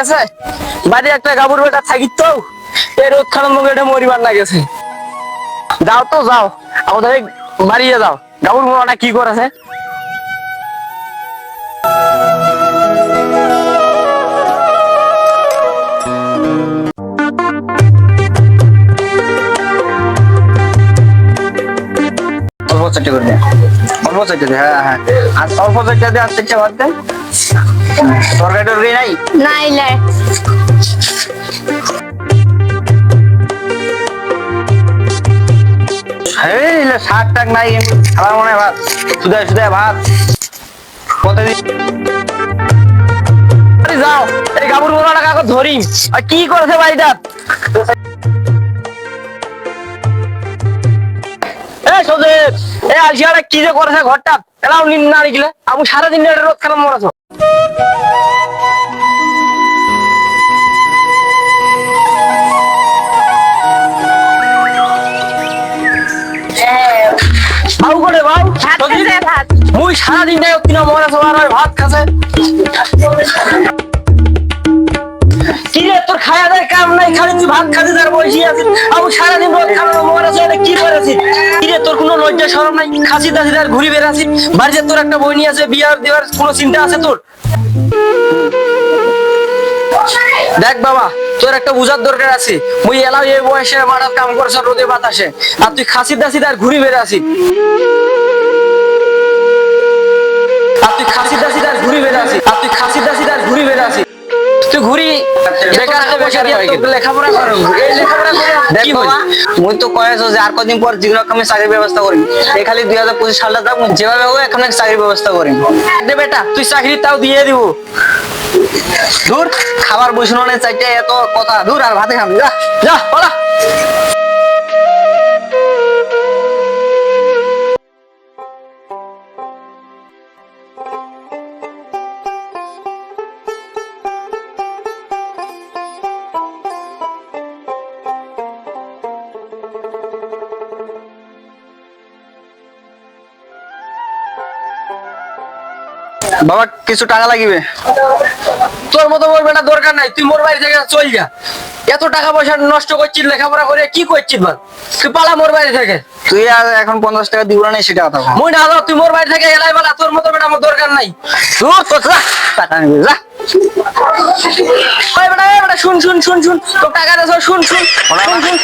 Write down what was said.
রে বাড়ি একটা গাবুর বেটা থাকি তো এই রোদ মুখে এটা মরিবার না গেছে। যাও তো, যাও। আমাদের বাড়িয়ে যাও। গাবুর মোড়াটা কি করেছে? অল্প চারটে করে অল্প চারটে হ্যাঁ হ্যাঁ। আর অল্প চারটে দে, আর চারটে বাদ তরকারি টরকারি নাই নাইলে এই লে, শাক টাক নাই আমার মনে ভাত সুদায় সুদায় ভাত। আরে যাও এই গাবুর মোড়াটা কাকো ধরি আর কি করেছে বাড়িটা এ এ আলসিয়াটা কি যে করেছে ঘরটা? এলাও নিন না নিকলে আমি সারাদিন রোদ খারাপ মরেছ। মুই সারাদিন ভাত খাসে ভাত খাতে তার বসে আমি সারাদিন রোদ খাওয়া মরেছে এটা কি করেছিস কি তোর কোনো লজ্জা শরম নাই? খাসি দাসি তার ঘুরি বেড়াছিস বাড়িতে তোর একটা বই নিয়ে আছে, বিয়ার দেওয়ার কোনো চিন্তা আছে তোর? দেখ বাবা, তোর একটা বুঝার দরকার আছে। মুই এলাও এই বয়সে মারার কাম করছ রোদে বাতাসে। আর তুই খাসি দাসি তার ঘুরি বেড়ে আসিস আর তুই খাসি দাসি তার ঘুরি বেড়ে আসিস আর তুই খাসি বেকার বেকার লেখাপড়া করো। এই লেখাপড়া করে দেখ বাবা মুই তো কয়েছ যে আর কদিন পর যেগুলো আমি চাকরির ব্যবস্থা করি এই খালি দুই হাজার পঁচিশ সালটা মুই যেভাবে হোক এখানে চাকরির ব্যবস্থা করি দে বেটা তুই চাকরি তাও দিয়ে দিব। দূর খাবার বসুন চাইটা এত কথা। দূর আর ভাতে খাম যা যা বলা বাবা কিছু টাকা লাগিবে? তোর মতো মোর বেটা দরকার নাই তুই মোর বাড়ি থেকে চল যা। এত টাকা পয়সা নষ্ট করছিস লেখাপড়া করে কি করছিস বল? তুই পালা মোর বাড়ি থেকে। তুই আর এখন পঞ্চাশ টাকা দিব না সেটা কথা মই না দাও তুই মোর বাড়ি থেকে এলাই বেলা তোর মতো বেটা আমার দরকার নাই। টাকা নিবি যা। বেটা বেটা শুন শুন শুন শুন তোর টাকা দেছ শুন শুন শুন শুন।